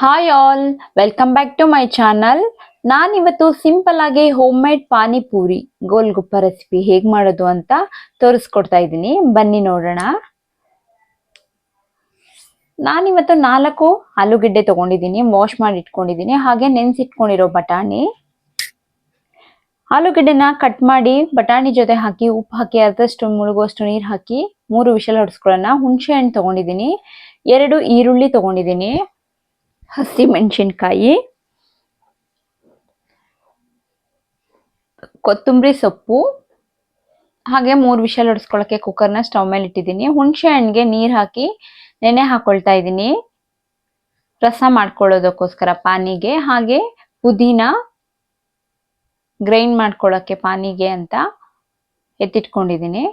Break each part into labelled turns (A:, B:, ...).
A: Hi all welcome back to my channel ನಾನಿವತ್ತು simple ಆಗಿ home made panipuri, golgappa recipe ಹೇಗೆ ಮಾಡೋದು ಅಂತ ತೋರಿಸ್ಕೊಡ್ತಾ ಇದ್ದೀನಿ. ಬನ್ನಿ ನೋಡೋಣ. ನಾನಿವತ್ತು ನಾಲ್ಕು ಆಲೂಗೆಡ್ಡೆ ತಗೊಂಡಿದ್ದೀನಿ ವಾಶ್ ಮಾಡಿ ಇಟ್ಕೊಂಡಿದ್ದೀನಿ, ಹಾಗೆ ನೆನ್ಸಿಟ್ಕೊಂಡಿರೋ ಬಟಾಣಿ. ಆಲೂಗೆಡ್ಡೆನ ಕಟ್ ಮಾಡಿ ಬಟಾಣಿ ಜೊತೆ ಹಾಕಿ, ಉಪ್ಪು ಹಾಕಿ, ಅರ್ಧಷ್ಟು ಮುಳುಗುವಷ್ಟು ನೀರು ಹಾಕಿ, ಮೂರು ವಿಷಲ್ ಹೊಡ್ಸ್ಕೊಳ್ಳೋಣ. ಹುಣಸೆ ಹಣ್ಣು ತಗೊಂಡಿದ್ದೀನಿ, ಎರಡು ಈರುಳ್ಳಿ ತಗೊಂಡಿದ್ದೀನಿ. ಹಸಿ ಮೆಣಸಿನ್ಕಾಯಿ ಕೊತ್ತಂಬರಿ ಸೊಪ್ಪು, ಹಾಗೆ ಮೂರು ವಿಷಲ್ ಹೊಡಿಸ್ಕೊಳ್ಳೋಕೆ ಕುಕ್ಕರ್ನ ಸ್ಟವ್ ಮೇಲೆ ಇಟ್ಟಿದ್ದೀನಿ. ಹುಣಸೆ ಹಣ್ಣಿಗೆ ನೀರು ಹಾಕಿ ನೆನೆ ಹಾಕೊಳ್ತಾ ಇದ್ದೀನಿ. ರಸ ಮಾಡ್ಕೊಳ್ಳೋದಕ್ಕೋಸ್ಕರ ಪಾನಿಗೆ, ಹಾಗೆ ಪುದೀನ ಗ್ರೈಂಡ್ ಮಾಡ್ಕೊಳ್ಳೋಕ್ಕೆ ಪಾನಿಗೆ ಅಂತ ಎತ್ತಿಟ್ಕೊಂಡಿದ್ದೀನಿ.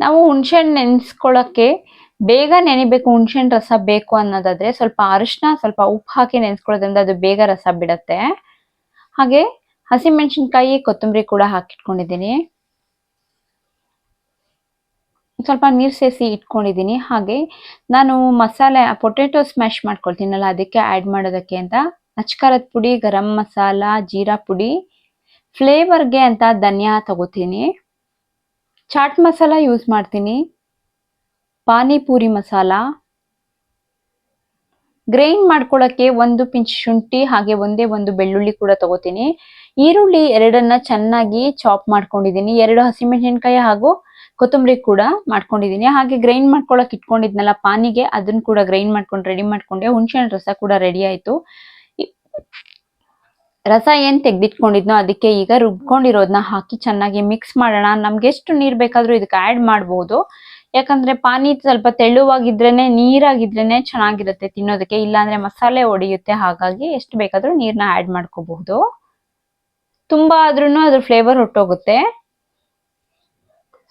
A: ನಾವು ಹುಣಸೆ ಹಣ್ಣು ನೆನೆಸ್ಕೊಳ್ಳೋಕ್ಕೆ ಬೇಗ ನೆನಿಬೇಕು, ಹುಣಸೆಹಣ್ಣು ರಸ ಬೇಕು ಅನ್ನೋದಾದ್ರೆ ಸ್ವಲ್ಪ ಅರಿಶಿನ ಸ್ವಲ್ಪ ಉಪ್ಪು ಹಾಕಿ ನೆನೆಸ್ಕೊಳ್ಳೋದ್ರಿಂದ ಅದು ಬೇಗ ರಸ ಬಿಡತ್ತೆ. ಹಾಗೆ ಹಸಿಮೆಣಸಿನ್ಕಾಯಿ, ಕೊತ್ತಂಬರಿ ಕೂಡ ಹಾಕಿಟ್ಕೊಂಡಿದ್ದೀನಿ. ಸ್ವಲ್ಪ ನೀರು ಸೇರಿಸಿ ಇಟ್ಕೊಂಡಿದ್ದೀನಿ. ಹಾಗೆ ನಾನು ಮಸಾಲೆ ಪೊಟೆಟೊ ಸ್ಮ್ಯಾಶ್ ಮಾಡ್ಕೊಳ್ತೀನಲ್ಲ, ಅದಕ್ಕೆ ಆ್ಯಡ್ ಮಾಡೋದಕ್ಕೆ ಅಂತ. ಅಚ್ಕಾರದ ಪುಡಿ, ಗರಂ ಮಸಾಲ, ಜೀರಾ ಪುಡಿ, ಫ್ಲೇವರ್ಗೆ ಅಂತ ಧನಿಯಾ ತಗೋತೀನಿ. ಚಾಟ್ ಮಸಾಲ ಯೂಸ್ ಮಾಡ್ತೀನಿ. ಪಾನಿಪೂರಿ ಮಸಾಲ. ಗ್ರೈಂಡ್ ಮಾಡ್ಕೊಳ್ಳೋಕ್ಕೆ ಒಂದು ಪಿಂಚ್ ಶುಂಠಿ ಹಾಗೆ ಒಂದೇ ಒಂದು ಬೆಳ್ಳುಳ್ಳಿ ಕೂಡ ತಗೋತೀನಿ. ಈರುಳ್ಳಿ ಎರಡನ್ನ ಚೆನ್ನಾಗಿ ಚಾಪ್ ಮಾಡ್ಕೊಂಡಿದ್ದೀನಿ. ಎರಡು ಹಸಿಮೆಣಸಿನ್ಕಾಯಿ ಹಾಗೂ ಕೊತ್ತಂಬರಿ ಕೂಡ ಮಾಡ್ಕೊಂಡಿದ್ದೀನಿ. ಹಾಗೆ ಗ್ರೈಂಡ್ ಮಾಡ್ಕೊಳಕ್ ಇಟ್ಕೊಂಡಿದ್ನಲ್ಲ ಪಾನಿಗೆ, ಅದನ್ನ ಕೂಡ ಗ್ರೈಂಡ್ ಮಾಡ್ಕೊಂಡು ರೆಡಿ ಮಾಡ್ಕೊಂಡೆ. ಹುಣಸೆಹಣ್ಣು ರಸ ಕೂಡ ರೆಡಿ ಆಯ್ತು. ರಸ ಏನ್ ತೆಗ್ದಿಟ್ಕೊಂಡಿದ್ನೋ ಅದಕ್ಕೆ ಈಗ ರುಬ್ಕೊಂಡಿರೋದನ್ನ ಹಾಕಿ ಚೆನ್ನಾಗಿ ಮಿಕ್ಸ್ ಮಾಡೋಣ. ನಮ್ಗೆ ಎಷ್ಟು ನೀರ್ ಬೇಕಾದ್ರೂ ಇದಕ್ಕೆ ಆಡ್ ಮಾಡಬಹುದು ಯಾಕಂದ್ರೆ ಪಾನಿ ಸ್ವಲ್ಪ ತೆಳುವಾಗಿದ್ರೇನೆ, ನೀರಾಗಿದ್ರೇನೆ ಚೆನ್ನಾಗಿರುತ್ತೆ ತಿನ್ನೋದಕ್ಕೆ. ಇಲ್ಲಾಂದ್ರೆ ಮಸಾಲೆ ಒಡೆಯುತ್ತೆ, ಹಾಗಾಗಿ ಎಷ್ಟು ಬೇಕಾದ್ರೂ ನೀರ್ನ ಆಡ್ ಮಾಡ್ಕೋಬಹುದು. ತುಂಬಾ ಆದ್ರೂ ಅದ್ರ ಫ್ಲೇವರ್ ಹೊಟ್ಟೋಗುತ್ತೆ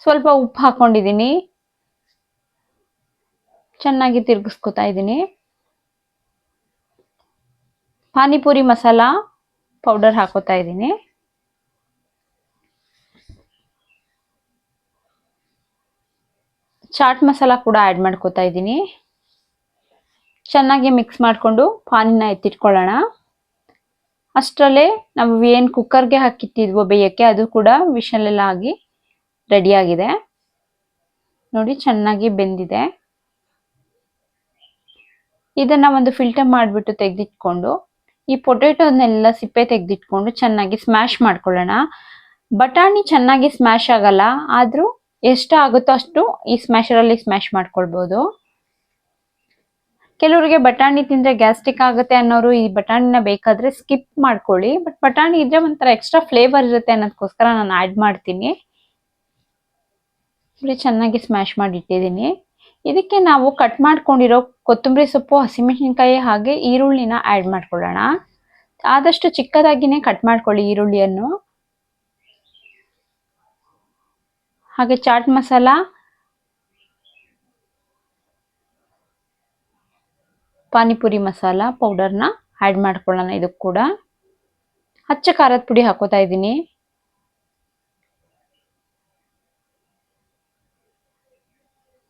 A: ಸ್ವಲ್ಪ ಉಪ್ಪು ಹಾಕೊಂಡಿದ್ದೀನಿ. ಚೆನ್ನಾಗಿ ತಿರ್ಗಿಸ್ಕೊತಾ ಇದ್ದೀನಿ. ಪಾನಿಪುರಿ ಮಸಾಲ ಪೌಡರ್ ಹಾಕೋತಾ ಇದ್ದೀನಿ. ಚಾಟ್ ಮಸಾಲ ಕೂಡ ಆ್ಯಡ್ ಮಾಡ್ಕೋತಾ ಇದ್ದೀನಿ. ಚೆನ್ನಾಗಿ ಮಿಕ್ಸ್ ಮಾಡಿಕೊಂಡು ಪಾನಿನ ಎತ್ತಿಟ್ಕೊಳ್ಳೋಣ. ಅಷ್ಟರಲ್ಲೇ ನಾವು ಏನು ಕುಕ್ಕರ್ಗೆ ಹಾಕಿತ್ತಿದ್ವೋ ಬೇಯಕ್ಕೆ ಅದು ಕೂಡ ವಿಷಲೆಲ್ಲ ಆಗಿ ರೆಡಿಯಾಗಿದೆ ನೋಡಿ ಚೆನ್ನಾಗಿ ಬೆಂದಿದೆ. ಇದನ್ನು ಒಂದು ಫಿಲ್ಟರ್ ಮಾಡಿಬಿಟ್ಟು ತೆಗೆದಿಟ್ಕೊಂಡು, ಈ ಪೊಟೆಟೋನೆಲ್ಲ ಸಿಪ್ಪೆ ತೆಗೆದಿಟ್ಕೊಂಡು ಚೆನ್ನಾಗಿ ಸ್ಮ್ಯಾಶ್ ಮಾಡ್ಕೊಳ್ಳೋಣ. ಬಟಾಣಿ ಚೆನ್ನಾಗಿ ಸ್ಮ್ಯಾಶ್ ಆಗಲ್ಲ, ಆದ್ರೂ ಎಷ್ಟು ಆಗುತ್ತೋ ಅಷ್ಟು ಈ ಸ್ಮ್ಯಾಶರಲ್ಲಿ ಸ್ಮ್ಯಾಶ್ ಮಾಡ್ಕೊಳ್ಬೋದು. ಕೆಲವರಿಗೆ ಬಟಾಣಿ ತಿಂದ್ರೆ ಗ್ಯಾಸ್ಟ್ರಿಕ್ ಆಗುತ್ತೆ ಅನ್ನೋರು ಈ ಬಟಾಣಿನ ಬೇಕಾದ್ರೆ ಸ್ಕಿಪ್ ಮಾಡ್ಕೊಳ್ಳಿ. ಬಟ್ ಬಟಾಣಿ ಇದ್ರೆ ಒಂಥರ ಎಕ್ಸ್ಟ್ರಾ ಫ್ಲೇವರ್ ಇರುತ್ತೆ ಅನ್ನೋದಕ್ಕೋಸ್ಕರ ನಾನು ಆ್ಯಡ್ ಮಾಡ್ತೀನಿ. ಚೆನ್ನಾಗಿ ಸ್ಮ್ಯಾಶ್ ಮಾಡಿ ಇಟ್ಟಿದ್ದೀನಿ ಇದಕ್ಕೆ ನಾವು ಕಟ್ ಮಾಡ್ಕೊಂಡಿರೋ ಕೊತ್ತಂಬರಿ ಸೊಪ್ಪು, ಹಸಿಮೆಣಸಿನ್ಕಾಯಿ ಹಾಗೆ ಈರುಳ್ಳಿನ ಆ್ಯಡ್ ಮಾಡ್ಕೊಳ್ಳೋಣ. ಆದಷ್ಟು ಚಿಕ್ಕದಾಗಿನೇ ಕಟ್ ಮಾಡ್ಕೊಳ್ಳಿ ಈರುಳ್ಳಿಯನ್ನು. ಹಾಗೆ ಚಾಟ್ ಮಸಾಲ. ಪಾನಿಪುರಿ ಮಸಾಲ, ಪೌಡರ್ನ ಆ್ಯಡ್ ಮಾಡ್ಕೊಳ್ಳೋಣ ಇದಕ್ಕೆ ಕೂಡ. ಹಚ್ಚ ಖಾರದ ಪುಡಿ ಹಾಕೋತಾ ಇದ್ದೀನಿ.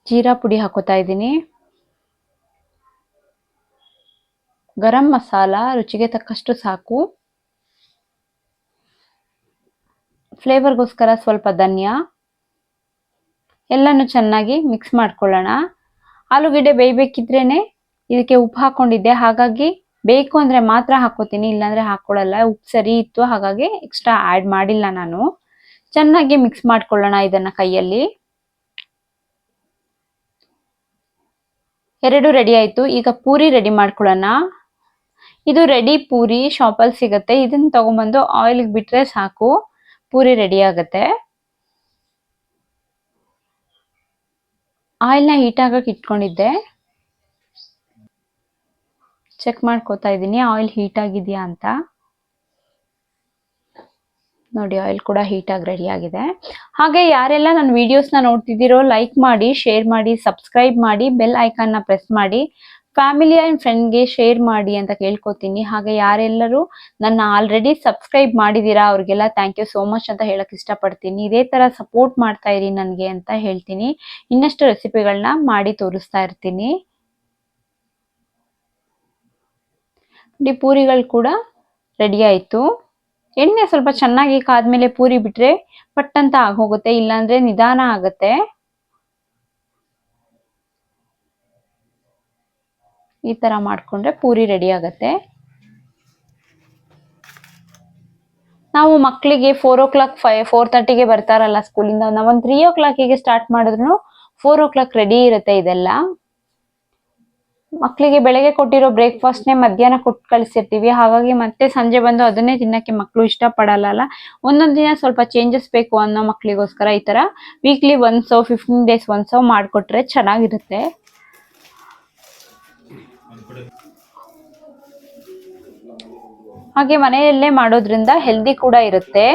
A: ಜೀರಾ ಪುಡಿ ಹಾಕೋತಾ ಇದ್ದೀನಿ. ಗರಂ ಮಸಾಲ, ರುಚಿಗೆ ತಕ್ಕಷ್ಟು ಸಾಕು. ಫ್ಲೇವರ್ಗೋಸ್ಕರ ಸ್ವಲ್ಪ ಧನಿಯಾ. ಎಲ್ಲನೂ ಚೆನ್ನಾಗಿ ಮಿಕ್ಸ್ ಮಾಡ್ಕೊಳ್ಳೋಣ. ಆಲೂಗಡ್ಡೆ ಬೇಯಬೇಕಿದ್ರೇನೆ ಇದಕ್ಕೆ ಉಪ್ಪು ಹಾಕೊಂಡಿದ್ದೆ ಹಾಗಾಗಿ ಬೇಕು ಅಂದ್ರೆ ಮಾತ್ರ ಹಾಕೋತೀನಿ ಇಲ್ಲಾಂದರೆ ಹಾಕ್ಕೊಳ್ಳಲ್ಲ ಉಪ್ಪು ಸರಿ ಇತ್ತು, ಹಾಗಾಗಿ ಎಕ್ಸ್ಟ್ರಾ ಆ್ಯಡ್ ಮಾಡಿಲ್ಲ ನಾನು. ಚೆನ್ನಾಗಿ ಮಿಕ್ಸ್ ಮಾಡ್ಕೊಳ್ಳೋಣ ಇದನ್ನ ಕೈಯಲ್ಲಿ. ಎರಡು ರೆಡಿ ಆಯಿತು. ಈಗ ಪೂರಿ ರೆಡಿ ಮಾಡ್ಕೊಳ್ಳೋಣ. ಇದು ರೆಡಿ ಪೂರಿ ಶಾಪಲ್ಲಿ ಸಿಗುತ್ತೆ. ಇದನ್ನ ತೊಗೊಂಬಂದು ಆಯಿಲ್ಗೆ ಬಿಟ್ಟರೆ ಸಾಕು. ಪೂರಿ ರೆಡಿ ಆಗುತ್ತೆ. ಆಯಿಲ್ನ ಹೀಟ್ ಆಗಕ್ಕೆ ಇಟ್ಕೊಂಡಿದ್ದೆ. ಚೆಕ್ ಮಾಡ್ಕೋತಾ ಇದ್ದೀನಿ, ಆಯಿಲ್ ಹೀಟ್ ಆಗಿದೆಯಾ ಅಂತ. ನೋಡಿ, ಆಯಿಲ್ ಕೂಡ ಹೀಟ್ ಆಗಿ ರೆಡಿ ಆಗಿದೆ. ಹಾಗೆ ಯಾರೆಲ್ಲ ನನ್ನ ವಿಡಿಯೋಸ್ನ ನೋಡ್ತಿದ್ದೀರೋ ಲೈಕ್ ಮಾಡಿ ಶೇರ್ ಮಾಡಿ ಸಬ್ಸ್ಕ್ರೈಬ್ ಮಾಡಿ ಬೆಲ್ ಐಕಾನ್ನ ಪ್ರೆಸ್ ಮಾಡಿ. ಫ್ಯಾಮಿಲಿ ಆ್ಯಂಡ್ ಫ್ರೆಂಡ್ಗೆ ಶೇರ್ ಮಾಡಿ ಅಂತ ಕೇಳ್ಕೊತೀನಿ. ಹಾಗೆ ಯಾರೆಲ್ಲರೂ ನನ್ನ ಆಲ್ರೆಡಿ ಸಬ್ಸ್ಕ್ರೈಬ್ ಮಾಡಿದ್ದೀರಾ, ಅವ್ರಿಗೆಲ್ಲ ಥ್ಯಾಂಕ್ ಯು ಸೋ ಮಚ್ ಅಂತ ಹೇಳಕ್ ಇಷ್ಟಪಡ್ತೀನಿ. ಇದೇ ಥರ ಸಪೋರ್ಟ್ ಮಾಡ್ತಾ ಇರಿ ನನಗೆ ಅಂತ ಹೇಳ್ತೀನಿ. ಇನ್ನಷ್ಟು ರೆಸಿಪಿಗಳನ್ನ ಮಾಡಿ ತೋರಿಸ್ತಾ ಇರ್ತೀನಿ. ನೋಡಿ, ಪೂರಿಗಳು ಕೂಡ ರೆಡಿ ಆಯಿತು. ಎಣ್ಣೆ ಸ್ವಲ್ಪ ಚೆನ್ನಾಗಿ ಕಾದ್ಮೇಲೆ ಪೂರಿ ಬಿಟ್ರೆ ಪಟ್ಟಂತ ಆಗೋಗುತ್ತೆ, ಇಲ್ಲಾಂದರೆ ನಿಧಾನ ಆಗುತ್ತೆ. ಈ ತರ ಮಾಡ್ಕೊಂಡ್ರೆ ಪೂರಿ ರೆಡಿ ಆಗುತ್ತೆ. ನಾವು ಮಕ್ಕಳಿಗೆ ಫೋರ್ ಓ ಕ್ಲಾಕ್ ಫೈ ಫೋರ್ ತರ್ಟಿಗೆ ಬರ್ತಾರಲ್ಲ ಸ್ಕೂಲಿಂದ ನಾವೊಂದು ತ್ರೀ ಓ ಕ್ಲಾಕಿಗೆ ಸ್ಟಾರ್ಟ್ ಮಾಡಿದ್ರು ಫೋರ್ ಓ ಕ್ಲಾಕ್ ರೆಡಿ ಇರುತ್ತೆ ಇದೆಲ್ಲ. ಮಕ್ಕಳಿಗೆ ಬೆಳಗ್ಗೆ ಕೊಟ್ಟಿರೋ ಬ್ರೇಕ್ಫಾಸ್ಟ್ನೇ ಮಧ್ಯಾಹ್ನ ಕೊಟ್ಟು ಕಳಿಸಿರ್ತೀವಿ. ಹಾಗಾಗಿ ಮತ್ತೆ ಸಂಜೆ ಬಂದು ಅದನ್ನೇ ತಿನ್ನಕ್ಕೆ ಮಕ್ಕಳು ಇಷ್ಟಪಡಲ್ಲ ಒಂದೊಂದು ದಿನ ಸ್ವಲ್ಪ ಚೇಂಜಸ್ ಬೇಕು ಅನ್ನೋ ಮಕ್ಕಳಿಗೋಸ್ಕರ ಈ ತರ ವೀಕ್ಲಿ ಒನ್ಸೋ ಫಿಫ್ಟೀನ್ ಡೇಸ್ ಒನ್ಸೋ ಮಾಡಿಕೊಟ್ರೆ ಚೆನ್ನಾಗಿರುತ್ತೆ. ಹಾಗೆ ಮನೆಯಲ್ಲೇ ಮಾಡೋದ್ರಿಂದ ಹೆಲ್ದಿ ಕೂಡ ಇರುತ್ತೆ.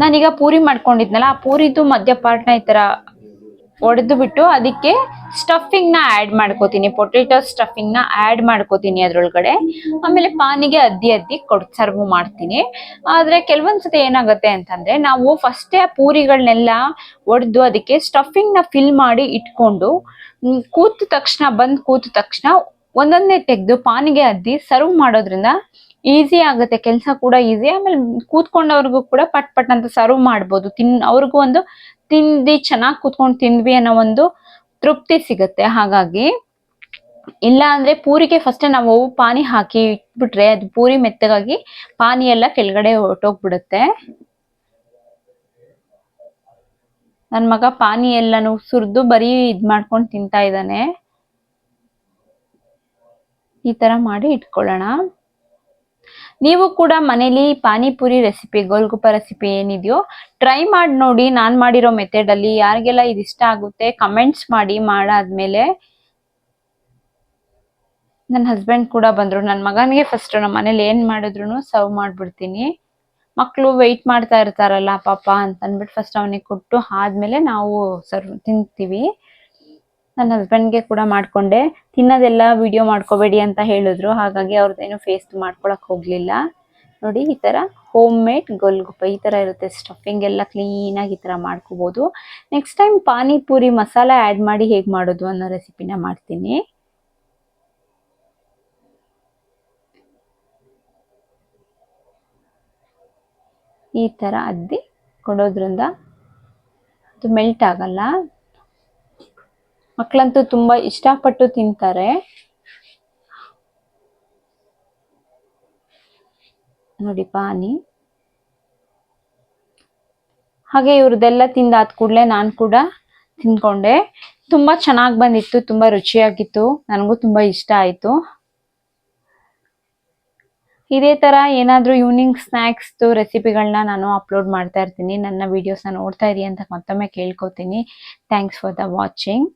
A: ನಾನೀಗ ಪೂರಿ ಮಾಡ್ಕೊಂಡಿದ್ನಲ್ಲ, ಆ ಪೂರಿದು ಮಧ್ಯ ಪಾರ್ಟ್ನ ಈ ಥರ ಒಡೆದು ಬಿಟ್ಟು ಅದಕ್ಕೆ ಸ್ಟಫಿಂಗ್ನ ಆ್ಯಡ್ ಮಾಡ್ಕೋತೀನಿ. ಪೊಟೆಟೊ ಸ್ಟಫಿಂಗ್ನ ಆ್ಯಡ್ ಮಾಡ್ಕೋತೀನಿ ಅದರೊಳಗಡೆ. ಆಮೇಲೆ ಪಾನಿಗೆ ಅದ್ದಿ ಅದ್ದಿ ಕೊಡ್ ಸರ್ವ್ ಮಾಡ್ತೀನಿ. ಆದ್ರೆ ಕೆಲವೊಂದ್ಸತಿ ಏನಾಗುತ್ತೆ ಅಂತಂದ್ರೆ ನಾವು ಫಸ್ಟೇ ಪೂರಿಗಳನ್ನೆಲ್ಲ ಒಡೆದು ಅದಕ್ಕೆ ಸ್ಟಫಿಂಗ್ನ ಫಿಲ್ ಮಾಡಿ ಇಟ್ಕೊಂಡು ಕೂತ ತಕ್ಷಣ, ಬಂದು ಕೂತ ತಕ್ಷಣ ಒಂದೊಂದೇ ತೆಗೆದು ಪಾನಿಗೆ ಅದ್ದಿ ಸರ್ವ್ ಮಾಡೋದ್ರಿಂದ ಈಸಿ ಆಗುತ್ತೆ, ಕೆಲಸ ಕೂಡ ಈಸಿ ಆಮೇಲೆ ಕೂತ್ಕೊಂಡವ್ರಿಗೂ ಕೂಡ ಪಟ್ ಪಟ್ ಅಂತ ಸರ್ವ್ ಮಾಡ್ಬೋದು. ತಿನ್, ಅವ್ರಿಗೂ ಒಂದು ತಿಂದು ಚೆನ್ನಾಗಿ ಕೂತ್ಕೊಂಡು ತಿಂದ್ವಿ ಅನ್ನೋ ಒಂದು ತೃಪ್ತಿ ಸಿಗುತ್ತೆ. ಹಾಗಾಗಿ ಇಲ್ಲ ಅಂದ್ರೆ ಪೂರಿಗೆ ಫಸ್ಟ್ ನಾವು ಪಾನಿ ಹಾಕಿ ಇಟ್ಬಿಟ್ರೆ ಅದು ಪೂರಿ ಮೆತ್ತಗಾಗಿ ಪಾನಿ ಎಲ್ಲ ಕೆಳಗಡೆ ಹೊರಟೋಗ್ಬಿಡುತ್ತೆ. ನನ್ ಮಗ ಪಾನಿ ಎಲ್ಲಾನು ಸುರಿದು ಬರೀ ಇದ್ ಮಾಡ್ಕೊಂಡು ತಿಂತಾ ಇದ್ದಾನೆ. ಈ ತರ ಮಾಡಿ ಇಟ್ಕೊಳ್ಳೋಣ. ನೀವು ಕೂಡ ಮನೇಲಿ ಪಾನಿಪುರಿ ರೆಸಿಪಿ ಗೋಲ್ಗುಪ್ಪ ರೆಸಿಪಿ ಏನಿದೆಯೋ ಟ್ರೈ ಮಾಡಿ ನೋಡಿ. ನಾನು ಮಾಡಿರೋ ಮೆಥಡಲ್ಲಿ ಯಾರಿಗೆಲ್ಲ ಇದು ಇಷ್ಟ ಆಗುತ್ತೆ ಕಮೆಂಟ್ಸ್ ಮಾಡಿ ಮಾಡಾದ್ಮೇಲೆ ನನ್ನ ಹಸ್ಬೆಂಡ್ ಕೂಡ ಬಂದರು. ನನ್ನ ಮಗನಿಗೆ ಫಸ್ಟ್ ನಮ್ಮ ಮನೇಲಿ ಏನ್ ಮಾಡಿದ್ರು ಸರ್ವ್ ಮಾಡಿಬಿಡ್ತೀನಿ. ಮಕ್ಕಳು ವೆಯ್ಟ್ ಮಾಡ್ತಾ ಇರ್ತಾರಲ್ಲ ಪಾಪ ಅಂತ ಅಂದ್ಬಿಟ್ಟು ಫಸ್ಟ್ ಅವನಿಗೆ ಕೊಟ್ಟು ಆದ್ಮೇಲೆ ನಾವು ಸರ್ವ್ ತಿಂತೀವಿ. ನನ್ನ ಹಸ್ಬೆಂಡ್ಗೆ ಕೂಡ ಮಾಡ್ಕೊಂಡೆ. ತಿನ್ನೋದೆಲ್ಲ ವಿಡಿಯೋ ಮಾಡ್ಕೋಬೇಡಿ ಅಂತ ಹೇಳಿದ್ರು. ಹಾಗಾಗಿ ಅವ್ರದ್ದೇನು ಫೇಸ್ ಮಾಡ್ಕೊಳಕ್ ಹೋಗ್ಲಿಲ್ಲ. ನೋಡಿ, ಈ ತರ ಹೋಮ್ ಮೇಡ್ ಗೊಲ್ಗುಪ್ಪ ಈ ತರ ಇರುತ್ತೆ. ಸ್ಟಫಿಂಗ್ ಎಲ್ಲ ಕ್ಲೀನ್ ಆಗಿ ಈ ತರ ಮಾಡ್ಕೋಬಹುದು next time panipuri masala add ಮಾಡಿ ಹೇಗ್ ಮಾಡೋದು ಅನ್ನೋ ರೆಸಿಪಿನ ಮಾಡ್ತೀನಿ. ಈ ತರ ಅದ್ದಿ ಕೊಡೋದ್ರಿಂದ ಅದು ಮೆಲ್ಟ್ ಆಗಲ್ಲ. ಮಕ್ಕಳಂತೂ ತುಂಬಾ ಇಷ್ಟಪಟ್ಟು ತಿಂತಾರೆ. ನೋಡಿ ಪಾನಿ. ಹಾಗೆ ಇವ್ರದ್ದೆಲ್ಲ ತಿಂದಾದ ಕೂಡಲೇ ನಾನು ಕೂಡ ತಿನ್ಕೊಂಡೆ ತುಂಬಾ ಚೆನ್ನಾಗಿ ಬಂದಿತ್ತು, ತುಂಬಾ ರುಚಿಯಾಗಿತ್ತು, ನನಗೂ ತುಂಬಾ ಇಷ್ಟ ಆಯ್ತು. ಇದೇ ತರ ಏನಾದ್ರೂ ಈವ್ನಿಂಗ್ ಸ್ನ್ಯಾಕ್ಸ್ದು ರೆಸಿಪಿಗಳನ್ನ ನಾನು ಅಪ್ಲೋಡ್ ಮಾಡ್ತಾ ಇರ್ತೀನಿ. ನನ್ನ ವೀಡಿಯೋಸ್ನ ನೋಡ್ತಾ ಇರಿ ಅಂತ ಮತ್ತೊಮ್ಮೆ ಕೇಳ್ಕೊತೀನಿ. Thanks for the watching